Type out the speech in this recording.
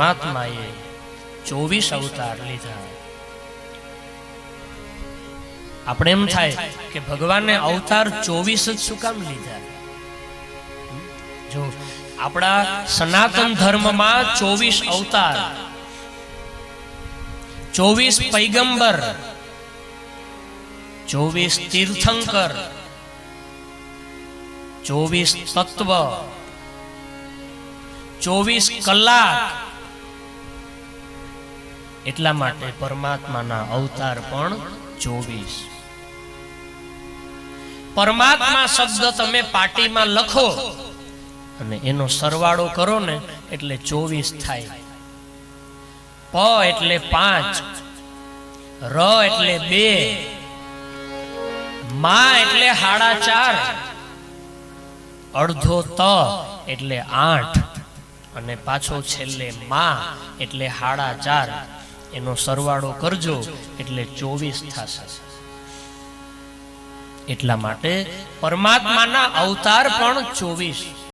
પરમાત્માએ ચોવીસ અવતાર લીધા. આપણે એમ થાય કે ભગવાને અવતાર ચોવીસ જ શું કામ લીધા? જો આપણા સનાતન ધર્મમાં ચોવીસ અવતાર, ચોવીસ પૈગંબર, ચોવીસ તીર્થંકર, ચોવીસ તત્વ, ચોવીસ કલાક એટલા માટે પરમાત્માના અવતાર પણ ચોવીસ. પરમાત્મા શબ્દ તમે પાટીમાં લખો અને એનો સરવાળો કરો ને એટલે ચોવીસ થાય. પ એટલે પાંચ, ર એટલે બે, મા એટલે હાડા ચાર, અડધો ત એટલે આઠ અને પાછો છેલ્લે મા એટલે હાડા ચાર. એનો સરવાળો કરજો એટલે ચોવીસ થશે. એટલા માટે પરમાત્માના અવતાર પણ ચોવીસ